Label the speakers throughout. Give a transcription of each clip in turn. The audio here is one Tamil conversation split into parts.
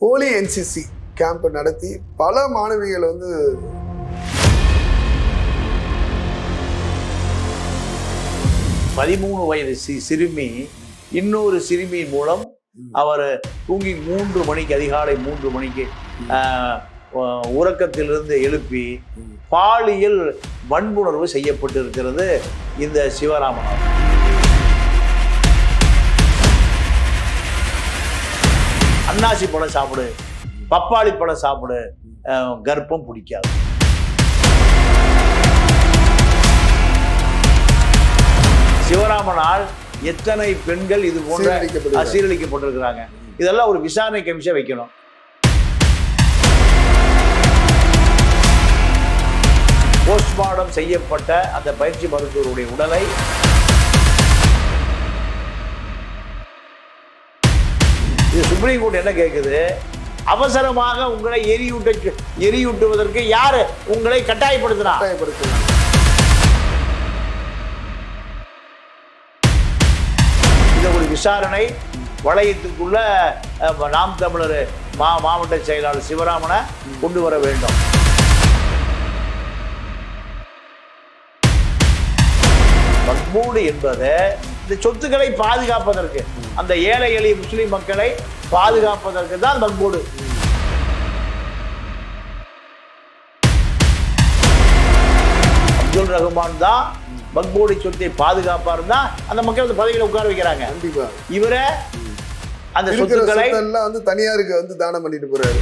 Speaker 1: போலி என்சிசி கேம்ப் நடத்தி பல மாணவிகள் வந்து
Speaker 2: பதிமூணு வயது சி சிறுமி இன்னொரு சிறுமி மூலம் அவர் தூங்கி மூன்று மணிக்கு அதிகாலை மூன்று மணிக்கு உறக்கத்திலிருந்து எழுப்பி பாலியல் வன்புணர்வு செய்யப்பட்டிருக்கிறது இந்த சிவராமன் அன்னாசி பழம் சாப்பிடு பப்பாளி பழம் சாப்பிடு கர்ப்பம் பிடிக்காது. சிவராமனால் எத்தனை பெண்கள் இது போன்ற. சீரழிக்கப்பட்டிருக்கிறாங்க. இதெல்லாம் ஒரு விசாரணை கமிஷன் வைக்கணும். போஸ்ட்மார்டம் செய்யப்பட்ட அந்த பயிற்சி மருத்துவருடைய உடலை இது சுப்ரீம் கோர்ட் என்ன கேட்குது அவசரமாக உங்களை எரியூட்ட எரியூட்டுவதற்கு யாரு உங்களை கட்டாயப்படுத்தினா
Speaker 1: கட்டாயப்படுத்துறாங்க
Speaker 2: இந்த ஒரு விசாரணை வளையத்துக்குள்ள நாம் தமிழர் மா மாவட்ட செயலாளர் சிவராமனை கொண்டு வர வேண்டும். மக்பூடு என்பது இந்த சொத்துக்களை பாதுகாப்பதற்கு அந்த ஏழை எளிய முஸ்லிம் மக்களை பாதுகாப்பதற்கு தான் மக்பூடு அப்துல் ரஹ்மான் தான் மக்பூடி சொத்தை பாதுகாப்பாருன்னா அந்த மக்கள் அந்த பதவியில உட்கார வைக்கிறாங்க.
Speaker 1: கண்டிப்பா.
Speaker 2: இவரை அந்த சொத்துக்களை
Speaker 1: சொத்தெல்லாம் வந்து தனியாருக்கு வந்து தானம் பண்ணிட்டு போறாரு.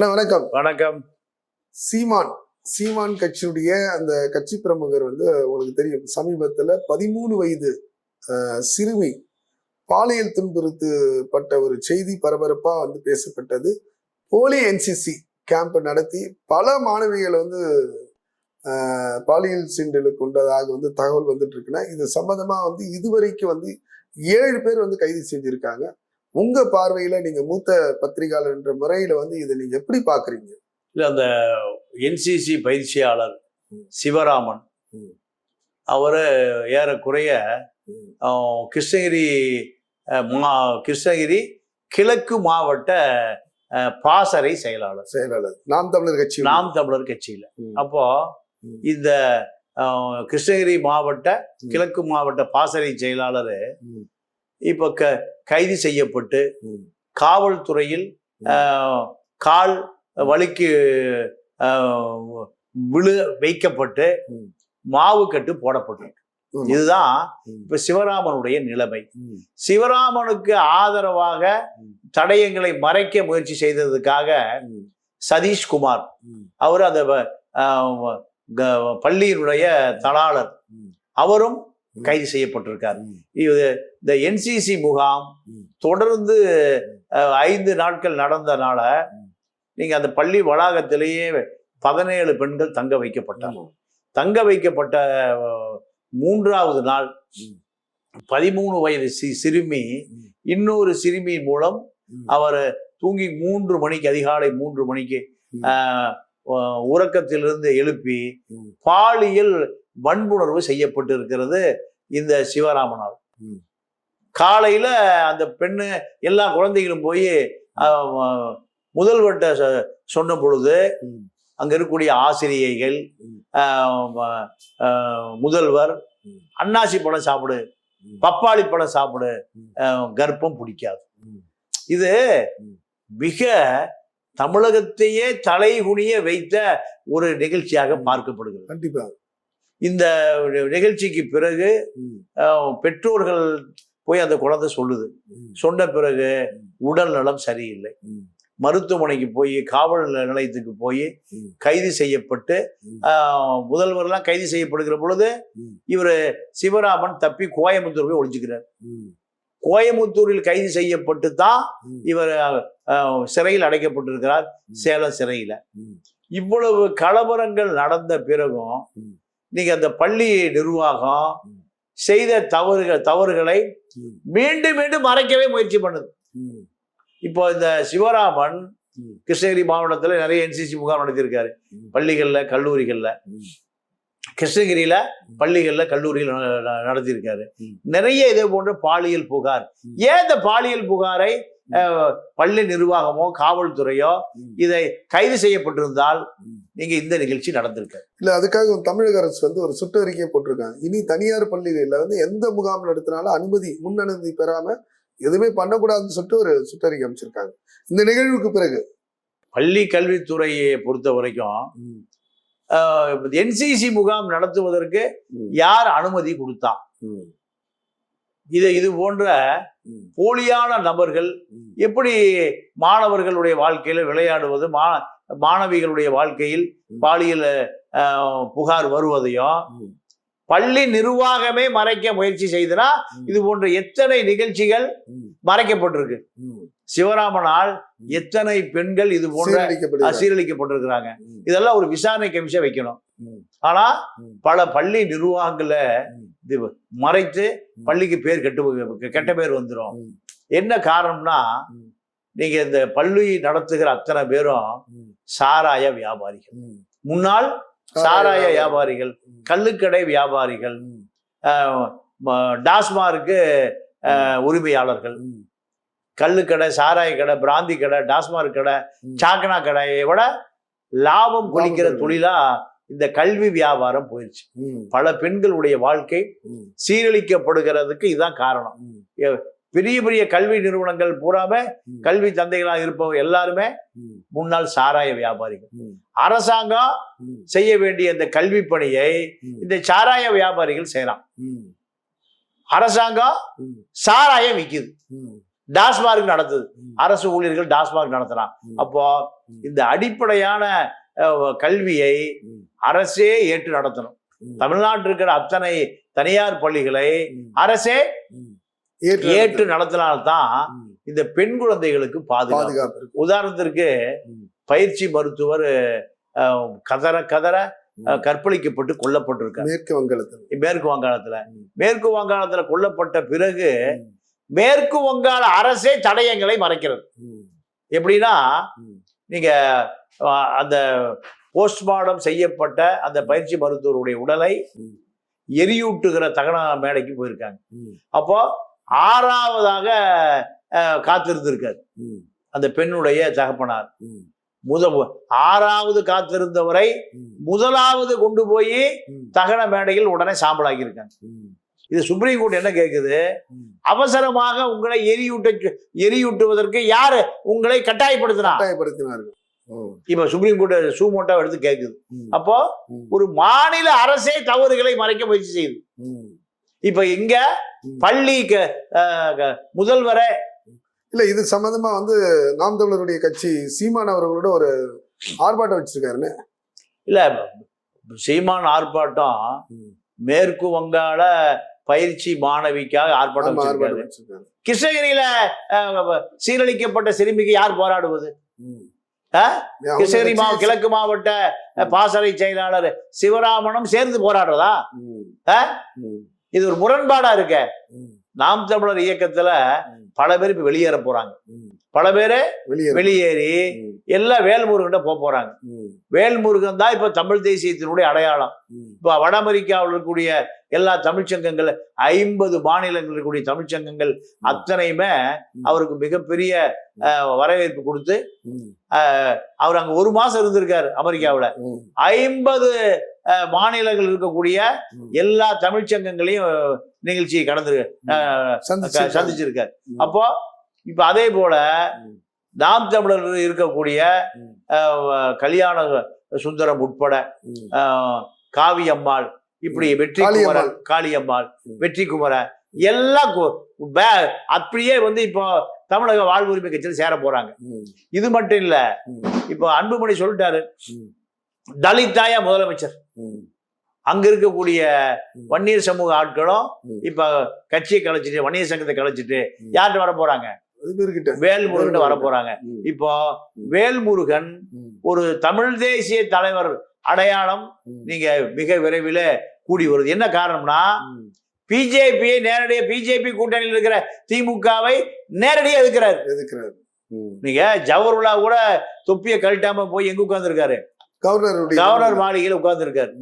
Speaker 1: அண்ணா, வணக்கம்.
Speaker 2: வணக்கம்.
Speaker 1: சீமான் சீமான் கட்சியுடைய அந்த கட்சி பிரமுகர் வந்து உங்களுக்கு தெரியும். சமீபத்துல பதிமூணு வயது சிறுமி பாலியல் துன்புறுத்தப்பட்ட ஒரு செய்தி பரபரப்பா வந்து பேசப்பட்டது. போலி என்சிசி கேம்ப் நடத்தி பல மாணவிகள் வந்து பாலியல் சீண்டலுக்கு உண்டதாக வந்து தகவல் வந்துட்டு இருக்குன்னா இது சம்பந்தமா வந்து இதுவரைக்கும் வந்து ஏழு பேர் வந்து கைது செஞ்சிருக்காங்க. உங்க பார்வையில நீங்க மூத்த பத்திரிகையாளர் என்ற முறையில வந்து இதை நீங்க எப்படி பாக்குறீங்க
Speaker 2: இல்ல அந்த என்சிசி பயிற்சியாளர் சிவராமன். அவரு ஏறக்குறைய கிருஷ்ணகிரி மா கிருஷ்ணகிரி கிழக்கு மாவட்ட பாசறை செயலாளர்
Speaker 1: செயலாளர் நாம் தமிழர் கட்சி
Speaker 2: நாம் தமிழர் கட்சியில. அப்போ. இந்த கிருஷ்ணகிரி மாவட்ட. கிழக்கு மாவட்ட பாசறை செயலாளர். இப்போ க கைது செய்யப்பட்டு. காவல்துறையில் கால் வலிக்கு விழு வைக்கப்பட்டு. மாவு கட்டு போடப்பட்டிருக்கு. இதுதான். இப்ப சிவராமனுடைய நிலைமை. சிவராமனுக்கு ஆதரவாக. தடயங்களை மறைக்க முயற்சி செய்ததுக்காக. சதீஷ்குமார். அவர் அந்த பள்ளியினுடைய தலாளர். அவரும். கைது செய்யப்பட்டிருக்கார். இது இந்த என்சிசி முகாம். தொடர்ந்து ஐந்து நாட்கள் நடந்தனால. நீங்க அந்த பள்ளி வளாகத்திலேயே பதினேழு பெண்கள் தங்க வைக்கப்பட்டாங்க. தங்க வைக்கப்பட்ட மூன்றாவது நாள். பதிமூணு வயது சி சிறுமி. இன்னொரு சிறுமி மூலம். அவர் தூங்கி மூன்று மணிக்கு அதிகாலை மூன்று மணிக்கு உறக்கத்திலிருந்து எழுப்பி. பாலியல் வன்புணர்வு செய்யப்பட்டிருக்கிறது இந்த சிவராமனால். காலையில அந்த பெண்ணு எல்லா குழந்தைகளும் போய் முதல்வர்கிட்ட சொன்ன பொழுது. அங்க இருக்கக்கூடிய ஆசிரியைகள் முதல்வர். அன்னாசி பழம் சாப்பிடு. பப்பாளி பழம் சாப்பிடு கர்ப்பம் பிடிக்காது. இது. மிக தமிழகத்தையே தலைகுனிய வைத்த ஒரு நிகழ்ச்சியாக. பார்க்கப்படுகிறது
Speaker 1: கண்டிப்பா
Speaker 2: இந்த நிகழ்ச்சிக்கு பிறகு பெற்றோர்கள் போய் அந்த குழந்தை சொல்லுது. சொன்ன பிறகு. உடல் நலம் சரியில்லை. மருத்துவமனைக்கு போய் காவல் நிலையத்துக்கு போய். கைது செய்யப்பட்டு முதல்வர்லாம் கைது செய்யப்படுகிற பொழுது. இவர் சிவராமன் தப்பி கோயம்புத்தூர் போய் ஒளிஞ்சுக்கிறார்
Speaker 1: ம்.
Speaker 2: கோயம்புத்தூரில் கைது செய்யப்பட்டு தான். இவர் சிறையில் அடைக்கப்பட்டிருக்கிறார். சேலம் சிறையில. இவ்வளவு கலவரங்கள் நடந்த பிறகும் நீங்க அந்த பள்ளி நிர்வாகம். செய்த தவறுகள் தவறுகளை. மீண்டும் மீண்டும் மறைக்கவே முயற்சி பண்ணுது. இப்போ இந்த சிவராமன். கிருஷ்ணகிரி மாவட்டத்துல நிறைய என்சிசி முகாம் நடத்தியிருக்காரு. பள்ளிகள்ல கல்லூரிகள்ல. கிருஷ்ணகிரியில பள்ளிகள்ல ந- நடத்தியிருக்காரு. நிறைய இதே போன்ற பாலியல் புகார். ஏன் இந்த பாலியல் புகாரை பள்ளி நிர்வாகமோ காவல்துறையோ. இதை கைது செய்யப்பட்டிருந்தால். நீங்க இந்த நிகழ்ச்சி நடந்திருக்காரு
Speaker 1: இல்ல அதுக்காக தமிழக அரசு வந்து ஒரு சுற்றறிக்கையை போட்டிருக்காங்க இனி தனியார் பள்ளிகளில் வந்து எந்த முகாம் நடத்தினாலும் அனுமதி முன் அனுமதி பெறாம எதுவுமே பண்ணக்கூடாதுன்னு சொல்லிட்டு ஒரு சுற்றறிக்கை அமைச்சிருக்காங்க இந்த நிகழ்வுக்கு பிறகு
Speaker 2: பள்ளி கல்வித்துறையை பொறுத்த வரைக்கும் என்சிசி முகாம் நடத்துவதற்கு. யார் அனுமதி கொடுத்தா. இது இது போன்ற. போலியான நபர்கள். எப்படி மாணவர்களுடைய வாழ்க்கையில விளையாடுவது மா மாணவிகளுடைய வாழ்க்கையில் பாலியல் புகார் வருவதையும். பள்ளி நிர்வாகமே மறைக்க முயற்சி செய்தனா. இது போன்ற எத்தனை நிகழ்ச்சிகள். மறைக்கப்பட்டிருக்கு. சிவராமனால் எத்தனை பெண்கள் இது போன்ற. சீரழிக்கப்பட்டிருக்கிறாங்க. இதெல்லாம் ஒரு விசாரணை கமிஷன் வைக்கணும். ஆனா. பல பள்ளி நிர்வாகங்கள. இது மறைத்து. பள்ளிக்கு பேர் கெட்டு கெட்ட பேர் வந்துடும். என்ன காரணம்னா. நீங்க இந்த பள்ளி நடத்துகிற அத்தனை பேரும். சாராய வியாபாரிகள். முன்னாள் சாராய வியாபாரிகள். கள்ளுக்கடை வியாபாரிகள் டாஸ்மார்க்கு உரிமையாளர்கள். கள்ளுக்கடை சாராய கடை பிராந்தி கடை டாஸ்மார்க் கடை. சாக்கனா கடையை விட லாபம் குளிக்கிற
Speaker 1: லாபம்
Speaker 2: தொழிலா இந்த கல்வி வியாபாரம் போயிடுச்சு. பல பெண்களுடைய வாழ்க்கை. சீரழிக்கப்படுகிறதுக்கு இதுதான் காரணம். பெரிய பெரிய கல்வி நிறுவனங்கள் பூராமே. கல்வி தந்தைகளாக இருப்பவங்க எல்லாருமே. முன்னாள் சாராய வியாபாரிகள். அரசாங்கம். செய்ய வேண்டிய இந்த கல்வி பணியை. இந்த சாராய வியாபாரிகள் செய்யலாம். அரசாங்கம். சாராயம் விக்குது
Speaker 1: ம்.
Speaker 2: டாஸ்மார்க் நடத்துது. அரசு ஊழியர்கள் டாஸ்மார்க் நடத்துறான். அப்போ. இந்த அடிப்படையான கல்வியை. அரசே ஏற்று நடத்தணும். தமிழ்நாட்டில் இருக்கிற அத்தனை தனியார் பள்ளிகளை. அரசே.
Speaker 1: ஏற்று
Speaker 2: நடத்தினால்தான். இந்த பெண் குழந்தைகளுக்கு பாதுகாப்பு உதாரணத்திற்கு. பயிற்சி மருத்துவர் கதற கதற. கற்பழிக்கப்பட்டு கொல்லப்பட்டிருக்கார்
Speaker 1: மேற்கு வங்காளத்தில்
Speaker 2: மேற்கு வங்காளத்துல. மேற்கு வங்காளத்துல கொல்லப்பட்ட பிறகு. மேற்கு வங்காள அரசே தடயங்களை மறைக்கிறது. எப்படின்னா. நீங்க அந்த போஸ்ட்மார்டம் செய்யப்பட்ட அந்த பயிற்சி மருத்துவருடைய உடலை. எரியூட்டுகிற தகன மேடைக்கு போயிருக்காங்க. அப்போ ஆறாவதாக காத்திருந்திருக்காரு. அந்த பெண்ணுடைய தகப்பனார். முத ஆறாவது காத்திருந்தவரை. முதலாவது கொண்டு போய். தகன மேடையில் உடனே சாம்பலாக்கி இருக்காங்க. இது சுப்ரீம் கோர்ட் என்ன கேக்குது
Speaker 1: ம்.
Speaker 2: அவசரமாக உங்களை எரியூட்ட எரியூட்டுவதற்கு யாரு உங்களை கட்டாயப்படுத்தினா
Speaker 1: கட்டாயப்படுத்தினார்கள்.
Speaker 2: இப்ப சுப்ரீம் கோர்ட் சூமோட்டா எடுத்து கேக்குது
Speaker 1: ம்.
Speaker 2: அப்போ. ஒரு மாநில அரசே தவறுகளை மறைக்க முயற்சி செய்யுது. இப்ப இங்க
Speaker 1: ம்.
Speaker 2: பள்ளி க- அஹ் க- முதல்வரை
Speaker 1: இல்ல இது சம்பந்தமா வந்து நாம் தமிழருடைய கட்சி சீமான் அவர்களோட ஒரு ஆர்ப்பாட்டம் வச்சிருக்காருன்னு.
Speaker 2: இல்ல சீமான் ஆர்ப்பாட்டம். மேற்கு வங்காள பயிற்சி மாணவிக்காக ஆர்ப்பாட்டம் கிருஷ்ணகிரியில சீரழிக்கப்பட்ட சிறுமிக்கு யார் போராடுவது? கிருஷ்ணகிரி மாவட்ட கிழக்கு மாவட்ட பாசறை செயலாளர் சிவராமனும் சேர்ந்து போராடுறதா. இது ஒரு முரண்பாடா இருக்க. நாம் தமிழர் இயக்கத்துல. பல பேர் இப்ப வெளியேற போறாங்க. பல பேரு
Speaker 1: வெளியே
Speaker 2: வெளியேறி
Speaker 1: ம்.
Speaker 2: எல்லாம் வேல்முருகன்ட்ட போக போறாங்க. வேல்முருகன் தான் இப்ப தமிழ் தேசியத்தினுடைய அடையாளம். இப்ப வட அமெரிக்காவில் இருக்கக்கூடிய எல்லா தமிழ்ச்சங்கங்கள் ஐம்பது மாநிலங்கள் இருக்கக்கூடிய தமிழ்ச்சங்கங்கள் அத்தனையுமே. அவருக்கு மிகப்பெரிய வரவேற்பு கொடுத்து. அவர் அங்க ஒரு மாசம் இருந்திருக்காரு அமெரிக்காவுல. ஐம்பது மாநிலங்கள் இருக்கக்கூடிய. எல்லா தமிழ்ச்சங்கங்களையும் நிகழ்ச்சியை கடந்து
Speaker 1: சந்திச்சிருக்காரு.
Speaker 2: அப்போ இப்ப அதே போல. நாம் தமிழர் இருக்கக்கூடிய கல்யாண சுந்தரம் உட்பட காவி அம்மாள் இப்படி வெற்றி. குமரன் காளியம்மாள். வெற்றி குமரன் எல்லாம் அப்படியே வந்து இப்போ தமிழக வாழ்வுரிமை கட்சியில் சேர போறாங்க. இது மட்டும் இல்ல. இப்போ அன்புமணி சொல்லிட்டாரு
Speaker 1: ம்.
Speaker 2: தலித்தாயா முதலமைச்சர். அங்க இருக்கக்கூடிய. வன்னியர் சமூக ஆட்களும். இப்ப கட்சியை கலைச்சிட்டு வன்னியர் சங்கத்தை கலைச்சிட்டு. யார்கிட்ட வர போறாங்க வேல்முருகன் வர போறாங்க. இப்போ வேல்முருகன். ஒரு தமிழ் தேசிய தலைவர் அடையாளம். நீங்க மிக விரைவில் கூடி வருது என்ன காரணம்னா. பிஜேபியை நேரடியாக பிஜேபி கூட்டணியில் இருக்கிற திமுகவை நேரடியாக
Speaker 1: எதுக்குறாரு ம்.
Speaker 2: நீங்க ஜவஹர்லா கூட தொப்பியை கழட்டாம போய் எங்க உட்கார்ந்துருக்காரு
Speaker 1: கவர்னருடைய
Speaker 2: கவர்னர் மாளிகையில் உட்கார்ந்துருக்காரு.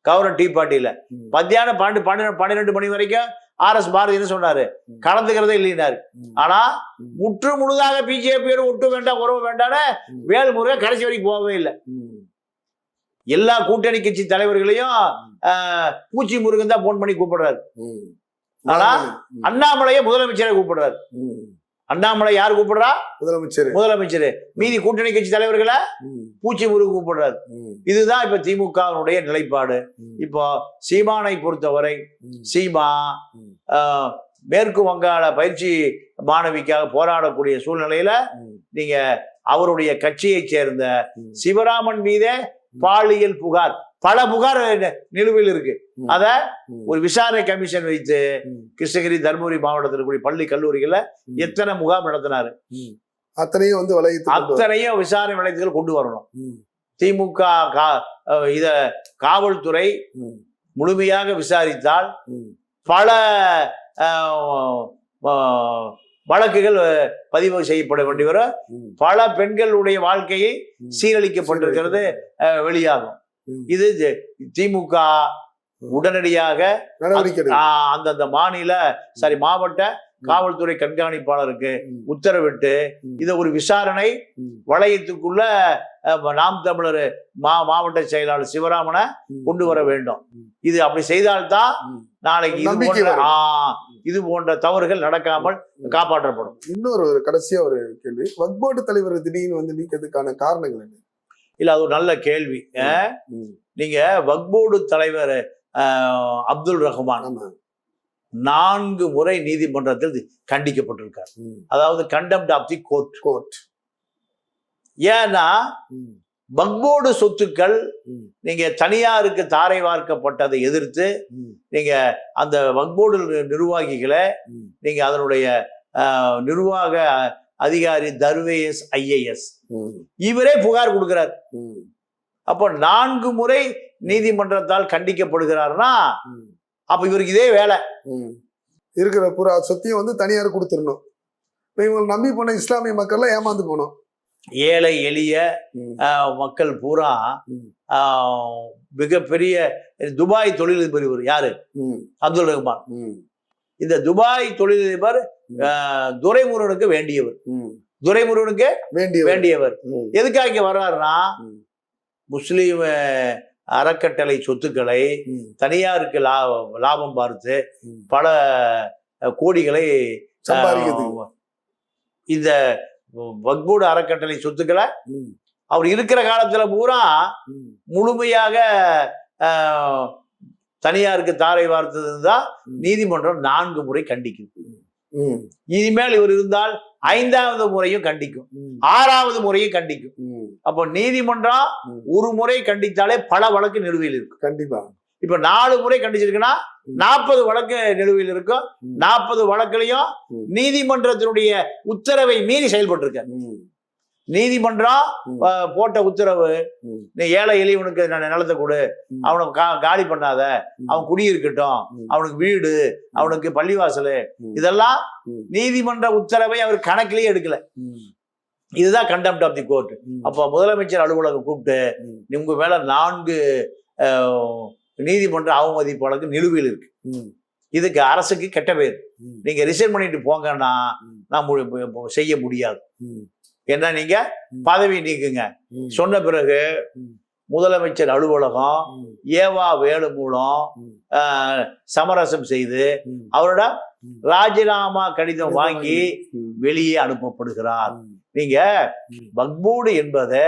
Speaker 2: Governor tea பார்ட்டியில. மத்தியானம் பன்னெண்டு பன்னிரெண்டு பன்னிரெண்டு மணி வரைக்கும் ஆர் எஸ் பாரதி என்ன சொன்னாரு. கலந்துக்கிறதே இல்லைனாரு. ஆனா. முற்று முழுதாக பிஜேபியோட ஒட்டு வேண்டாம் உறவு வேண்டாம்னு. வேல்முருகன் கடைசி வரைக்கும் போகவே இல்லை. எல்லா கூட்டணி கட்சி தலைவர்களையும் பூச்சி முருகன் தான் போன் பண்ணி கூப்பிடுறாரு. ஆனா. அண்ணாமலையை முதலமைச்சரை கூப்பிடுறாரு. அண்ணாமலை யார் கூப்பிடுறா
Speaker 1: முதலமைச்சர்
Speaker 2: முதலமைச்சர் மீதி கூட்டணி கட்சி தலைவர்களை. பூச்சி முருகன் கூப்பிடுறாரு. இதுதான் இப்ப திமுகவினுடைய நிலைப்பாடு. இப்போ சீமானை பொறுத்தவரை. சீமா மேற்கு வங்காள பயிற்சி மாணவிக்காக போராடக்கூடிய சூழ்நிலையில. நீங்க அவருடைய கட்சியைச் சேர்ந்த. சிவராமன் மீதே பாலியல் புகார் பல புகார் நிலுவையில் இருக்கு. அத. ஒரு விசாரணை கமிஷன் வைத்து. கிருஷ்ணகிரி தருமபுரி மாவட்டத்தில் இருக்கக்கூடிய பள்ளி கல்லூரிகள்ல. எத்தனை முகாம் நடத்தினாரு.
Speaker 1: அத்தனையும் வந்து வளையத்து
Speaker 2: அத்தனையும் விசாரணை நிலையத்துகள் கொண்டு வரணும். திமுக கா- இத காவல்துறை. முழுமையாக விசாரித்தால். பல வழக்குகள் பதிவு செய்யப்பட வேண்டி வரும். பல பெண்களுடைய வாழ்க்கையை. சீரழிக்கப்பட்டிருக்கிறது வெளியாகும். இது திமுக உடனடியாக அந்தந்த மாநில சாரி மாவட்ட காவல்துறை கண்காணிப்பாளருக்கு. உத்தரவிட்டு. இதை ஒரு விசாரணை. வளையத்துக்குள்ள நாம் தமிழர் மா மாவட்ட செயலாளர் சிவராமனை. கொண்டு வர வேண்டும். இது அப்படி செய்தால்தான். நாளைக்கு இது போன்ற இது போன்ற தவறுகள் நடக்காமல். காப்பாற்றப்படும்
Speaker 1: இன்னொரு கடைசியா ஒரு கேள்வி வக்போர்டு தலைவர் திடீர்னு வந்து நீக்கிறதுக்கான காரணங்கள் என்ன
Speaker 2: இல்ல அது ஒரு நல்ல கேள்வி அஹ்,
Speaker 1: ம்.
Speaker 2: நீங்க வக்போர்டு தலைவர் அப்துல் ரஹ்மான் நான்கு முறை நீதிமன்றத்தில் கண்டிக்கப்பட்டிருக்கார். அதாவது contempt of the court
Speaker 1: court
Speaker 2: ஏன்னா
Speaker 1: ம்.
Speaker 2: வக்போர்டு சொத்துக்கள். நீங்க தனியாருக்கு தாரை வார்க்கப்பட்டதை எதிர்த்து. நீங்க அந்த வக்போர்டு நிர்வாகிகளை. நீங்க அதனுடைய நிர்வாக அதிகாரி தர்வேஎஸ் ஐஏஎஸ். இவரே புகார் கொடுக்கிறார். அப்போ நான்கு முறை நீதிமன்றத்தால் கண்டிக்கப்படுகிறார்னா. அப்ப இவருக்கு இதே வேலை
Speaker 1: ம். இருக்கிற புறா சொத்தையும் வந்து தனியார் கொடுத்துடணும் இப்ப இவங்க நம்பி போன இஸ்லாமிய மக்கள்லாம் ஏமாந்து போனோம்
Speaker 2: ஏழை எளிய மக்கள் பூரா மிகப்பெரிய துபாய் தொழிலதிபர் இவர் யாரு. அப்துல் ரஹ்மான்
Speaker 1: ம்.
Speaker 2: இந்த துபாய் தொழிலதிபர் துரைமுருகனுக்கு வேண்டியவர். துரைமுருகனுக்கு
Speaker 1: வேண்டிய
Speaker 2: வேண்டியவர். எதுக்காக இங்க வர்றாருன்னா. முஸ்லீம் அறக்கட்டளை சொத்துக்களை. தனியாருக்கு லா- லாபம் பார்த்து. பல கோடிகளை இந்த வக்போர்டு அறக்கட்டளை சொத்துக்களை. அவர் இருக்கிற காலத்துல பூரா. முழுமையாக தனியாருக்கு தாரை வார்த்தது தான். நீதிமன்றம் நான்கு முறை கண்டிக்கும். இனிமேல் இவர் இருந்தால் ஐந்தாவது முறையும் கண்டிக்கும். ஆறாவது முறையும் கண்டிக்கும். அப்போ நீதிமன்றம். ஒரு முறை கண்டித்தாலே பல வழக்கு நிலுவையில் இருக்கும்
Speaker 1: கண்டிப்பா
Speaker 2: இப்ப நாலு முறை கண்டிச்சிருக்குன்னா. நாற்பது வழக்கு நிலுவையில் இருக்கும். நாற்பது வழக்குலையும். நீதிமன்றத்தினுடைய உத்தரவை மீறி செயல்பட்டு இருக்க. நீதிமன்றம் போட்ட உத்தரவு. நீ ஏழை எளியவனுக்கு நிலத்தை கொடு. அவனை கா- காலி பண்ணாத. அவன் குடியிருக்கட்டும். அவனுக்கு வீடு அவனுக்கு பள்ளிவாசல். இதெல்லாம். நீதிமன்ற உத்தரவை அவர் கணக்கிலேயே எடுக்கல. இதுதான் கண்டெம்ட் ஆஃப் தி கோர்ட். அப்போ முதலமைச்சர் அலுவலகம் கூப்பிட்டு. உங்க மேல நான்கு நீதிமன்ற அவமதிப்பு வழக்கு நிலுவையில் இருக்கு. இதுக்கு அரசுக்கு கெட்ட பேர். நீங்க ரிசைன் பண்ணிட்டு போங்கன்னா. நான் செய்ய முடியாது
Speaker 1: ம்.
Speaker 2: ஏன்னா நீங்க. பதவி நீக்குங்க. சொன்ன பிறகு. முதலமைச்சர் அலுவலகம். ஏவா வேலு மூலம் சமரசம் செய்து. அவரோட. ராஜினாமா கடிதம் வாங்கி. வெளியே அனுப்பப்படுகிறார். நீங்க
Speaker 1: ம்.
Speaker 2: வக்போர்டு என்பது.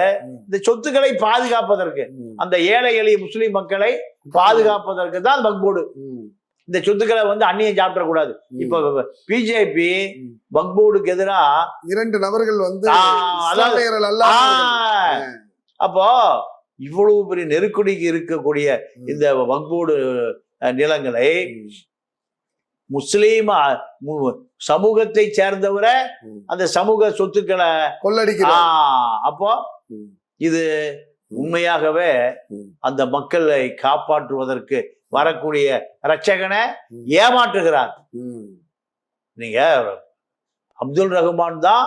Speaker 2: இந்த சொத்துக்களை பாதுகாப்பதற்கு. அந்த ஏழை எளிய முஸ்லிம் மக்களை பாதுகாப்பதற்கு தான் வக்போர்டு
Speaker 1: ம்.
Speaker 2: இந்த சொத்துக்களை வந்து அந்நியம் சாப்பிடக்கூடாது
Speaker 1: ம்.
Speaker 2: இப்ப பிஜேபி. வக்போர்டுக்கு எதிரா
Speaker 1: இரண்டு நபர்கள் வந்து.
Speaker 2: அப்போ இவ்வளவு பெரிய நெருக்கடிக்கு இருக்கக்கூடிய இந்த வக்போர்டு நிலங்களை. முஸ்லீம் சமூகத்தை சேர்ந்தவரை. அந்த சமூக சொத்துக்களை
Speaker 1: கொள்ளடிக்கிறார்
Speaker 2: ஆ, அப்போ. இது உண்மையாகவே. அந்த மக்களை காப்பாற்றுவதற்கு வரக்கூடிய ரட்சகனை. ஏமாற்றுகிறார் நீங்க அப்துல் ரஹ்மான் தான்.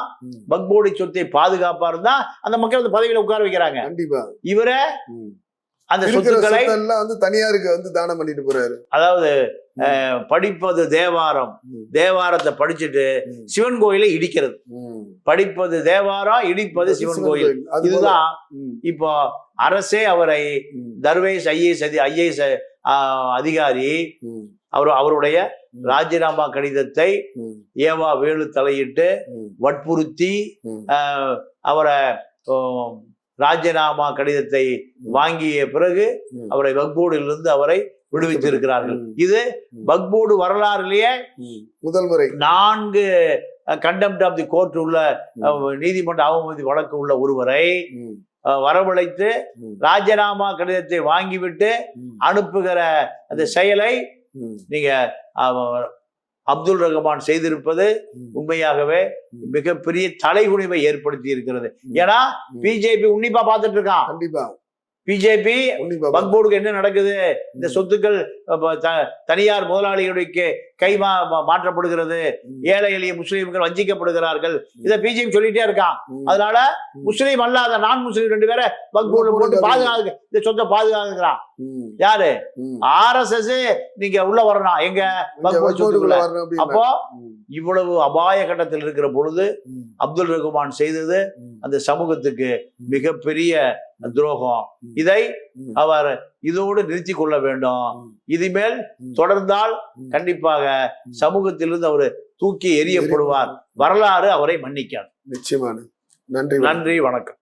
Speaker 2: பக்போடி சொத்தை பாதுகாப்பா இருந்தா அந்த மக்கள் அந்த பதவியில உட்கார வைக்கிறாங்க
Speaker 1: கண்டிப்பா
Speaker 2: இவரை. அந்த சொத்துக்களை
Speaker 1: சொத்தெல்லாம் வந்து தனியாருக்கு வந்து தானம் பண்ணிட்டு போறாரு
Speaker 2: அதாவது படிப்பது தேவாரம். தேவாரத்தை படிச்சுட்டு. சிவன் கோயிலை இடிக்கிறது. படிப்பது தேவாரம் இடிப்பது சிவன் கோயில். இதுதான் இப்போ அரசே அவரை
Speaker 1: ம்,
Speaker 2: தர்வேஷ் ஐஏஎஸ் ஐஏஎஸ் அதிகாரி அவர் அவருடைய. ராஜினாமா கடிதத்தை ஏவா வேலு தலையிட்டு வற்புறுத்தி அவரை ராஜினாமா கடிதத்தை வாங்கிய பிறகு. அவரை வக்போர்டிலிருந்து அவரை விடுவித்திருக்கிறார்கள். இது. வக்போர்டு வரலாறுலயே.
Speaker 1: முதல் முறை
Speaker 2: நான்கு கண்டெம்ட் ஆஃப் தி கோர்ட் உள்ள நீதிமன்ற அவமதி வழக்கு உள்ள ஒருவரை வரவழைத்து ராஜினாமா கடிதத்தை வாங்கிவிட்டு அனுப்புகிற அந்த செயலை நீங்க அப்துல் ரஹ்மான் செய்திருப்பது. உண்மையாகவே. மிகப்பெரிய தலைகுனிவை ஏற்படுத்தி இருக்கிறது. ஏன்னா. பிஜேபி உன்னிப்பா பார்த்துட்டு இருக்கான்
Speaker 1: கண்டிப்பா
Speaker 2: பிஜேபி வக்போர்டுக்கு என்ன நடக்குது இந்த. சொத்துக்கள் தனியார் முதலாளிகளுக்கு கை மா- மாற்றப்படுகிறது. ஏழை எளிய முஸ்லீம்கள் வஞ்சிக்கப்படுகிறார்கள். இதை பிஜேபி சொல்லிட்டே இருக்கான். அதனால. முஸ்லீம் அல்லாத நான் முஸ்லீம் ரெண்டு பேரை வக்போர்டு போட்டு பாதுகாக்க இந்த சொத்தை பாதுகாக்கிறான் யாரு?
Speaker 1: ம்.
Speaker 2: ஆர்எஸ்எஸ் நீங்க உள்ள வரணும். எங்க. அப்போ இவ்வளவு அபாய கட்டத்தில் இருக்கிற பொழுது அப்துல் ரகுமான் செய்தது அந்த சமூகத்துக்கு மிகப்பெரிய துரோகம். இதை. அவர் இதோடு நிறுத்தி கொள்ள வேண்டும்
Speaker 1: ம்.
Speaker 2: இனிமேல்
Speaker 1: ம்.
Speaker 2: தொடர்ந்தால். கண்டிப்பாக. சமூகத்திலிருந்து அவர் தூக்கி எறியப்படுவார் வரலாறு அவரை மன்னிக்காது
Speaker 1: நிச்சயமான நன்றி
Speaker 2: நன்றி வணக்கம்